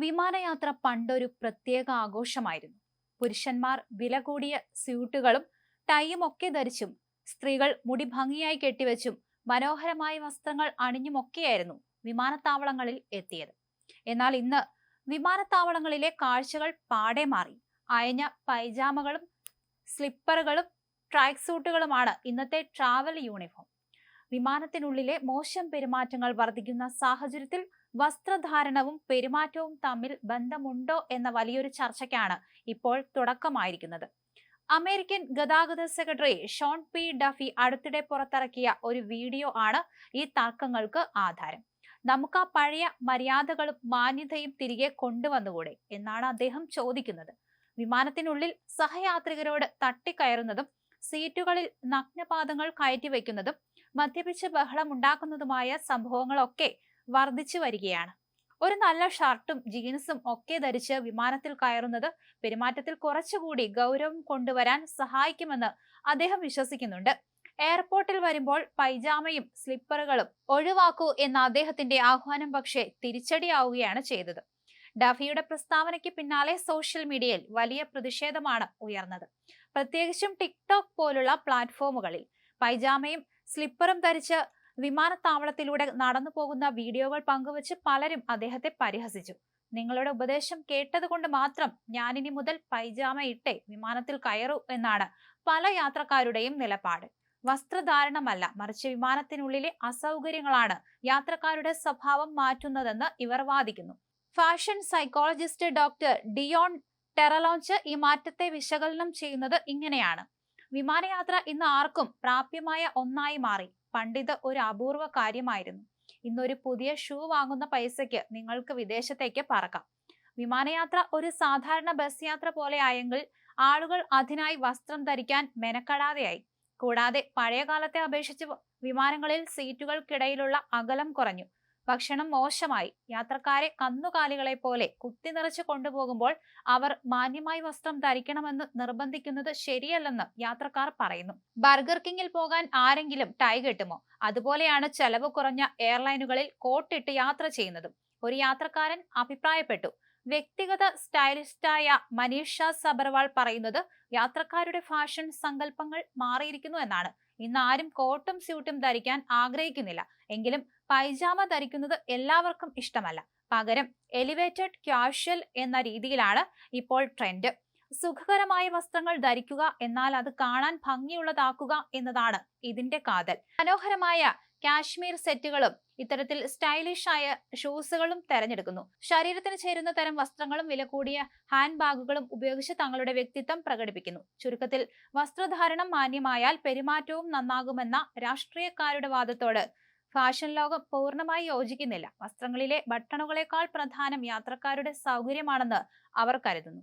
വിമാനയാത്ര പണ്ടൊരു പ്രത്യേക ആഘോഷമായിരുന്നു. പുരുഷന്മാർ വില കൂടിയ സ്യൂട്ടുകളും ടൈയും ഒക്കെ ധരിച്ചും സ്ത്രീകൾ മുടി ഭംഗിയായി കെട്ടിവെച്ചും മനോഹരമായ വസ്ത്രങ്ങൾ അണിഞ്ഞുമൊക്കെയായിരുന്നു വിമാനത്താവളങ്ങളിൽ എത്തിയത്. എന്നാൽ ഇന്ന് വിമാനത്താവളങ്ങളിലെ കാഴ്ചകൾ പാടെ മാറി. അയഞ്ഞ പൈജാമകളും സ്ലിപ്പറുകളും ട്രാക്ക് സൂട്ടുകളുമാണ് ഇന്നത്തെ ട്രാവൽ യൂണിഫോം. വിമാനത്തിനുള്ളിലെ മോശം പെരുമാറ്റങ്ങൾ വർദ്ധിക്കുന്ന സാഹചര്യത്തിൽ വസ്ത്രധാരണവും പെരുമാറ്റവും തമ്മിൽ ബന്ധമുണ്ടോ എന്ന വലിയൊരു ചർച്ചയ്ക്കാണ് ഇപ്പോൾ തുടക്കമായിരിക്കുന്നത്. അമേരിക്കൻ ഗതാഗത സെക്രട്ടറി ഷോൺ പി. ഡഫി അടുത്തിടെ പുറത്തിറക്കിയ ഒരു വീഡിയോ ആണ് ഈ തർക്കങ്ങൾക്ക് ആധാരം. നമുക്ക് ആ പഴയ മര്യാദകളും മാന്യതയും തിരികെ കൊണ്ടുവന്നുകൂടെ എന്നാണ് അദ്ദേഹം ചോദിക്കുന്നത്. വിമാനത്തിനുള്ളിൽ സഹയാത്രികരോട് തട്ടിക്കയറുന്നതും സീറ്റുകളിൽ നഗ്നപാദങ്ങൾ കയറ്റി കയറ്റിവെക്കുന്നതും മദ്യപിച്ച് ബഹളം ഉണ്ടാക്കുന്നതുമായ സംഭവങ്ങളൊക്കെ വർദ്ധിച്ചു വരികയാണ്. ഒരു നല്ല ഷർട്ടും ജീൻസും ഒക്കെ ധരിച്ച് വിമാനത്തിൽ കയറുന്നത് പെരുമാറ്റത്തിൽ കുറച്ചുകൂടി ഗൗരവം കൊണ്ടുവരാൻ സഹായിക്കുമെന്ന് അദ്ദേഹം വിശ്വസിക്കുന്നുണ്ട്. എയർപോർട്ടിൽ വരുമ്പോൾ പൈജാമയും സ്ലിപ്പറുകളും ഒഴിവാക്കൂ എന്ന അദ്ദേഹത്തിന്റെ ആഹ്വാനം പക്ഷേ തിരിച്ചടിയാവുകയാണ് ചെയ്തത്. ഡഫിയുടെ പ്രസ്താവനയ്ക്ക് പിന്നാലെ സോഷ്യൽ മീഡിയയിൽ വലിയ പ്രതിഷേധമാണ് ഉയർന്നത്. പ്രത്യേകിച്ചും ടിക്ടോക്ക് പോലുള്ള പ്ലാറ്റ്ഫോമുകളിൽ പൈജാമയും സ്ലിപ്പറും ധരിച്ച് വിമാനത്താവളത്തിലൂടെ നടന്നു പോകുന്ന വീഡിയോകൾ പങ്കുവച്ച് പലരും അദ്ദേഹത്തെ പരിഹസിച്ചു. നിങ്ങളുടെ ഉപദേശം കേട്ടതുകൊണ്ട് മാത്രം ഞാനിനി മുതൽ പൈജാമ ഇട്ടേ വിമാനത്തിൽ കയറൂ എന്നാണ് പല യാത്രക്കാരുടെയും നിലപാട്. വസ്ത്രധാരണമല്ല മറിച്ച് വിമാനത്തിനുള്ളിലെ അസൗകര്യങ്ങളാണ് യാത്രക്കാരുടെ സ്വഭാവം മാറ്റുന്നതെന്ന് ഇവർ വാദിക്കുന്നു. Fashion psychologist doctor Dion Terrelonge ഈ മാറ്റത്തെ വിശകലനം ചെയ്യുന്നത് ഇങ്ങനെയാണ്. വിമാനയാത്ര ഇന്ന് ആർക്കും പ്രാപ്യമായ ഒന്നായി മാറി. പണ്ടിത് ഒരു അപൂർവ കാര്യമായിരുന്നു. ഇന്നൊരു പുതിയ ഷൂ വാങ്ങുന്ന പൈസയ്ക്ക് നിങ്ങൾക്ക് വിദേശത്തേക്ക് പറക്കാം. വിമാനയാത്ര ഒരു സാധാരണ ബസ് യാത്ര പോലെ ആയെങ്കിൽ ആളുകൾ അതിനായി വസ്ത്രം ധരിക്കാൻ മെനക്കെടാതെയായി. കൂടാതെ പഴയ കാലത്തെ അപേക്ഷിച്ച് വിമാനങ്ങളിൽ സീറ്റുകൾക്കിടയിലുള്ള അകലം കുറഞ്ഞു. ഭക്ഷണം മോശമായി. യാത്രക്കാരെ കന്നുകാലികളെ പോലെ കുത്തി നിറച്ച് കൊണ്ടുപോകുമ്പോൾ അവർ മാന്യമായി വസ്ത്രം ധരിക്കണമെന്ന് നിർബന്ധിക്കുന്നത് ശരിയല്ലെന്ന് യാത്രക്കാർ പറയുന്നു. ബർഗർ കിങ്ങിൽ പോകാൻ ആരെങ്കിലും ടൈ കെട്ടുമോ? അതുപോലെയാണ് ചെലവ് കുറഞ്ഞ എയർലൈനുകളിൽ കോട്ടിട്ട് യാത്ര ചെയ്യുന്നതും. ഒരു യാത്രക്കാരൻ അഭിപ്രായപ്പെട്ടു. വ്യക്തിഗത സ്റ്റൈലിസ്റ്റായ മനീഷ സബർവാൾ പറയുന്നത് യാത്രക്കാരുടെ ഫാഷൻ സങ്കല്പങ്ങൾ മാറിയിരിക്കുന്നു എന്നാണ്. ഇന്ന് ആരും കോട്ടും സ്യൂട്ടും ധരിക്കാൻ ആഗ്രഹിക്കുന്നില്ല. എങ്കിലും പൈജാമ ധരിക്കുന്നത് എല്ലാവർക്കും ഇഷ്ടമല്ല. പകരം എലിവേറ്റഡ് ക്യാഷ്വൽ എന്ന രീതിയിലാണ് ഇപ്പോൾ ട്രെൻഡ് സുഖകരമായ വസ്ത്രങ്ങൾ ധരിക്കുക എന്നാൽ അത് കാണാൻ ഭംഗിയുള്ളതാക്കുക എന്നതാണ് ഇതിന്റെ കാതൽ. മനോഹരമായ കാശ്മീർ സെറ്റുകളും ഇത്തരത്തിൽ സ്റ്റൈലിഷ് ആയ ഷൂസുകളും തെരഞ്ഞെടുക്കുന്നു. ശരീരത്തിന് ചേരുന്ന തരം വസ്ത്രങ്ങളും വില കൂടിയ ഹാൻഡ് ബാഗുകളും ഉപയോഗിച്ച് തങ്ങളുടെ വ്യക്തിത്വം പ്രകടിപ്പിക്കുന്നു. ചുരുക്കത്തിൽ വസ്ത്രധാരണം മാന്യമായാൽ പെരുമാറ്റവും നന്നാകുമെന്ന രാഷ്ട്രീയക്കാരുടെ വാദത്തോട് ഫാഷൻ ലോകം പൂർണമായി യോജിക്കുന്നില്ല. വസ്ത്രങ്ങളിലെ ബട്ടണുകളെക്കാൾ പ്രധാനം യാത്രക്കാരുടെ സൗകര്യമാണെന്ന് അവർ കരുതുന്നു.